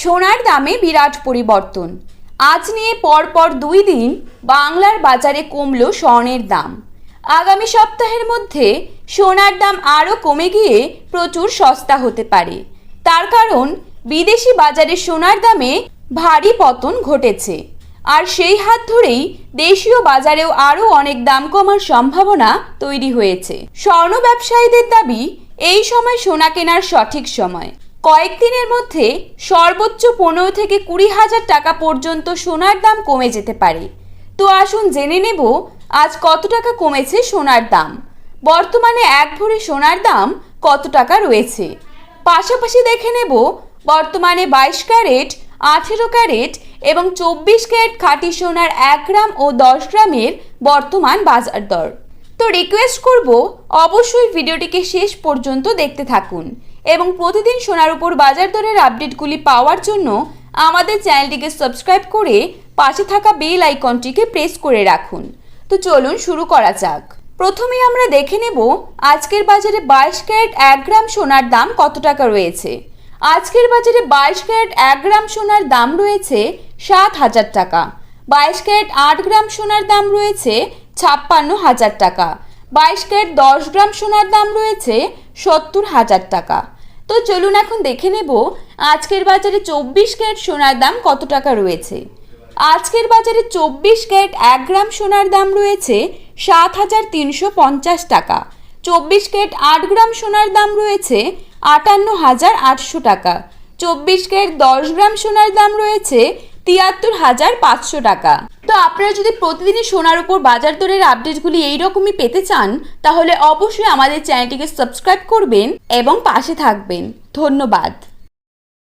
সোনার দামে বিরাট পরিবর্তন। আজ নিয়ে পরপর দুই দিন বাংলার বাজারে কমল স্বর্ণের দাম। আগামী সপ্তাহের মধ্যে সোনার দাম আরও কমে গিয়ে প্রচুর সস্তা হতে পারে। তার কারণ, বিদেশি বাজারে সোনার দামে ভারী পতন ঘটেছে। আর সেই হাত ধরেই দেশীয় বাজারেও আরও অনেক দাম কমার সম্ভাবনা তৈরি হয়েছে। স্বর্ণ ব্যবসায়ীদের দাবি, এই সময় সোনা কেনার সঠিক সময়। কয়েকদিনের মধ্যে সর্বোচ্চ পনেরো থেকে কুড়ি হাজার টাকা পর্যন্ত সোনার দাম কমে যেতে পারে। তো আসুন জেনে নেব আজ কত টাকা কমেছে সোনার দাম। বর্তমানে এক ভরি সোনার দাম কত টাকা রয়েছে? পাশাপাশি দেখে নেব বর্তমানে বাইশ ক্যারেট, আঠেরো ক্যারেট এবং চব্বিশ ক্যারেট খাঁটি সোনার এক গ্রাম ও দশ গ্রামের বর্তমান বাজার দর। তো রিকোয়েস্ট করব, অবশ্যই ভিডিওটিকে শেষ পর্যন্ত দেখতে থাকুন এবং প্রতিদিন সোনার উপর বাজার দরের আপডেটগুলি পাওয়ার জন্য আমাদের চ্যানেলটিকে সাবস্ক্রাইব করে পাশে থাকা বেল আইকনটিকে প্রেস করে রাখুন। তো চলুন শুরু করা যাক। প্রথমে আমরা দেখে নেব আজকের বাজারে বাইশ ক্যারেট এক গ্রাম সোনার দাম কত টাকা রয়েছে। আজকের বাজারে বাইশ ক্যারেট এক গ্রাম সোনার দাম রয়েছে সাত হাজার টাকা। বাইশ ক্যারেট আট গ্রাম সোনার দাম রয়েছে ছাপ্পান্ন হাজার টাকা। বাইশ ক্যারেট দশ গ্রাম সোনার দাম রয়েছে সত্তর হাজার টাকা। তো চলুন এখন দেখে নেব আজকের বাজারে চব্বিশ ক্যারেট সোনার দাম কত টাকা রয়েছে। আজকের বাজারে চব্বিশ ক্যারেট এক গ্রাম সোনার দাম রয়েছে সাত হাজার তিনশো পঞ্চাশ টাকা। চব্বিশ ক্যারেট আট গ্রাম সোনার দাম রয়েছে আটান্ন হাজার আটশো টাকা। চব্বিশ ক্যারেট দশ গ্রাম সোনার দাম রয়েছে তিয়াত্তর হাজার পাঁচশো টাকা। তো আপনারা যদি প্রতিদিনই সোনার উপর বাজার দরের আপডেটগুলি এইরকমই পেতে চান, তাহলে অবশ্যই আমাদের চ্যানেলটিকে সাবস্ক্রাইব করবেন এবং পাশে থাকবেন। ধন্যবাদ।